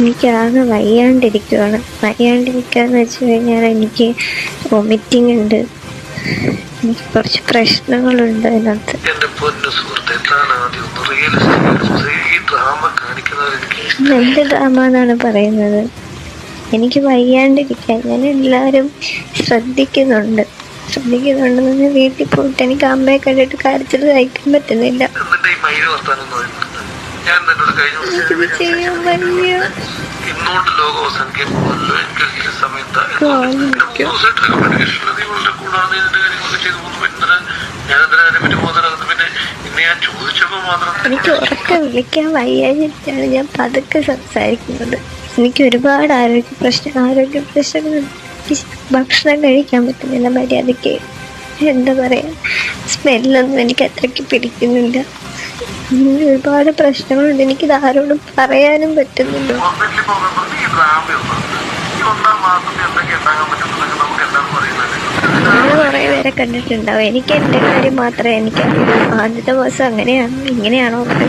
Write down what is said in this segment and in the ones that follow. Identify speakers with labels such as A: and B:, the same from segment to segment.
A: എനിക്കാകെ വയ്യാണ്ടിരിക്കുവാണ്. വയ്യാണ്ടിരിക്കാന്ന് വെച്ച് കഴിഞ്ഞാൽ എനിക്ക് വൊമിറ്റിംഗ് ഉണ്ട്. എനിക്ക് കുറച്ച് പ്രശ്നങ്ങളുണ്ട് അതിനകത്ത്. എന്ത് ഡ്രാമ എന്നാണ് പറയുന്നത്? എനിക്ക് വയ്യാണ്ടിരിക്കാൻ ഞാൻ എല്ലാവരും ശ്രദ്ധിക്കുന്നുണ്ട്. ശ്രദ്ധിക്കുന്നുണ്ടെന്ന് വീട്ടിൽ പോയിട്ട് എനിക്ക് അമ്മയെ കണ്ടിട്ട് കാര്യത്തിൽ സഹിക്കാൻ പറ്റുന്നില്ല.
B: ഞാൻ നിന്നോട് കഴിഞ്ഞു
A: ഇന്നോട്ട് വയ്യ
B: ഇന്നോട്ട് ലോകവസാനിക്കുമല്ലോ എനിക്ക് സമയത്ത്. ദിവസമായിട്ടൊക്കെ മെഡിക്കേഷൻ ഇവളുടെ കൂടാണ് ഇതിന്റെ കാര്യങ്ങളൊക്കെ ചെയ്തു പോകുന്നു. പിന്നെ ഞാൻ എന്തിനാ അതിനെ പറ്റി ബോധരാകുന്നത് പിന്നെ ഇന്ന് ഞാൻ ചോദിച്ചപ്പോ മാത്രം
A: എനിക്ക് ഉറക്കെ വിളിക്കാൻ വയ്യാഞ്ഞിട്ടാണ് ഞാൻ പതുക്കെ സംസാരിക്കുന്നത്. എനിക്ക് ഒരുപാട് ആരോഗ്യ പ്രശ്നം ആരോഗ്യ പ്രശ്നങ്ങളുണ്ട് ഭക്ഷണം കഴിക്കാൻ പറ്റുന്നില്ല. മര്യാദയ്ക്ക് എന്താ പറയുക സ്മെല്ലൊന്നും എനിക്ക് അത്രയ്ക്ക് പിടിക്കുന്നില്ല. അങ്ങനെ ഒരുപാട് പ്രശ്നങ്ങളുണ്ട്. എനിക്കിത് ആരോടും പറയാനും പറ്റുന്നില്ല. അങ്ങനെ കുറെ പേരെ കണ്ടിട്ടുണ്ടാവും. എനിക്ക് എന്റെ കാര്യം മാത്രമേ എനിക്ക് ആദ്യത്തെ മാസം അങ്ങനെയാണോ ഇങ്ങനെയാണോ എന്നൊക്കെ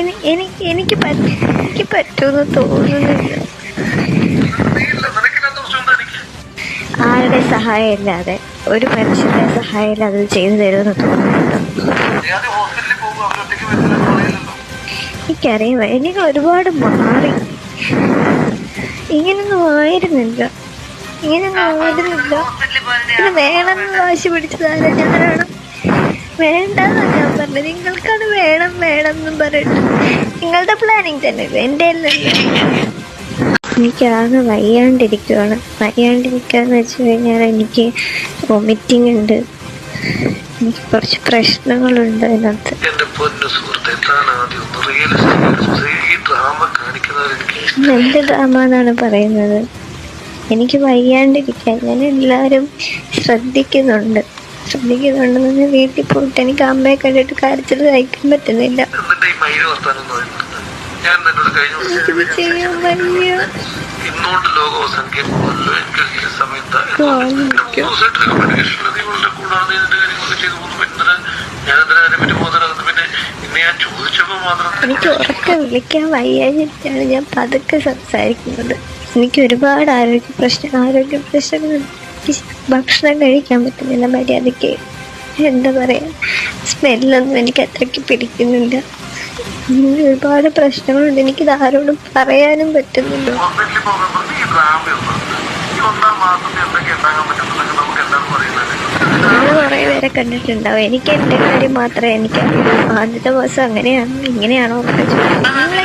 A: എനിക്ക് എനിക്ക് എനിക്ക് പറ്റുമെന്ന് തോന്നുന്നില്ല. ആരുടെ സഹായം ഇല്ലാതെ ഒരു മനുഷ്യന്റെ സഹായം ഇല്ലാതെ ചെയ്തു തരുമെന്ന് തോന്നുന്നുണ്ടോ എനിക്കറിയാം എനിക്ക് ഒരുപാട് മാറി. ഇങ്ങനൊന്നും ആയിരുന്നില്ല. ഇങ്ങനൊന്നും ആയിരുന്നില്ല. വേണമെന്ന് വാശി പിടിച്ചതാണ് ഞാനാണ് വേണ്ടെന്നാ ഞാൻ പറഞ്ഞത് നിങ്ങൾക്കത് വേണം വേണം എന്നും പറഞ്ഞിട്ട് നിങ്ങളുടെ പ്ലാനിങ് തന്നെ എന്റെ എനിക്കാകെ വയ്യാണ്ടിരിക്കുകയാണ് വയ്യാണ്ടിരിക്കാന്ന് വെച്ച് കഴിഞ്ഞാൽ എനിക്ക് വൊമിറ്റിംഗ് ഉണ്ട്. എനിക്ക് കുറച്ച് പ്രശ്നങ്ങളുണ്ട് അതിനകത്ത്. എന്ത് ഡ്രാമ എന്നാണ് പറയുന്നത്? എനിക്ക് വയ്യാണ്ടിരിക്കാൻ ഞാൻ എല്ലാവരും ശ്രദ്ധിക്കുന്നുണ്ട്. ശ്രദ്ധിക്കുന്നുണ്ടെന്ന് വീട്ടിൽ പോയിട്ട് എനിക്ക് അമ്മയെ കണ്ടിട്ട് കരച്ചിൽ സഹിക്കാൻ പറ്റുന്നില്ല.
B: എനിക്ക് സമയത്ത് ഇതിന്റെ കാര്യങ്ങളൊക്കെ ചെയ്തു പോകുന്നു. പിന്നെ ഞാൻ എന്തിനാ അതിനെ പറ്റി ബോധരാകുന്നത് പിന്നെ ഇന്ന് ഞാൻ ചോദിച്ചപ്പോ മാത്രം
A: എനിക്ക് ഉറക്കെ വിളിക്കാൻ വയ്യാഞ്ഞിട്ടാണ് ഞാൻ പതുക്കെ സംസാരിക്കുന്നത്. എനിക്ക് ഒരുപാട് ആരോഗ്യ പ്രശ്നം ആരോഗ്യ പ്രശ്നങ്ങളുണ്ട്. എനിക്ക് ഭക്ഷണം കഴിക്കാൻ പറ്റുന്നില്ല മര്യാദയ്ക്ക് എന്താ പറയുക സ്മെല്ലൊന്നും എനിക്ക് അത്രയ്ക്ക് പിടിക്കുന്നില്ല. ഒരുപാട് പ്രശ്നങ്ങളുണ്ട്. എനിക്ക് ആരോടും പറയാനും പറ്റുന്നില്ല. അങ്ങനെ കുറേ പേരെ കണ്ടിട്ടുണ്ടാവും. എനിക്ക് എന്റെ കാര്യം മാത്രമേ എനിക്ക് ആദ്യത്തെ ദിവസം അങ്ങനെയാണോ ഇങ്ങനെയാണോ നിങ്ങളെങ്ങനെ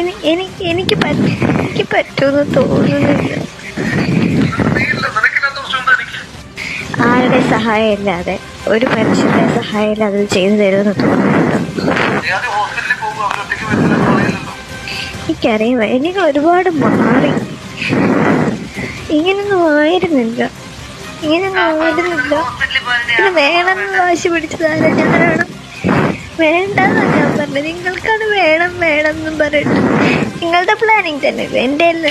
A: എനിക്ക് എനിക്ക് എനിക്ക് പറ്റുമെന്ന് തോന്നുന്നില്ല. ആരുടെ സഹായം ഇല്ലാതെ ഒരു മനുഷ്യന്റെ സഹായം ഇല്ലാതെ ചെയ്തു തരുമെന്ന് തോന്നുന്നുണ്ടോ എനിക്കറിയാം എനിക്ക് ഒരുപാട് മാറി. ഇങ്ങനൊന്നും ആയിരുന്നില്ല. ഇങ്ങനൊന്നും ആയിരുന്നില്ല. ഇത് വേണമെന്ന് വാശി പിടിച്ചതാണ് ഞാനാണ്. വേണ്ടെന്നാ പറഞ്ഞത് നിങ്ങൾക്കത് വേണം വേണം എന്നും പറഞ്ഞിട്ട് നിങ്ങളുടെ പ്ലാനിങ് തന്നെ അല്ലല്ലോ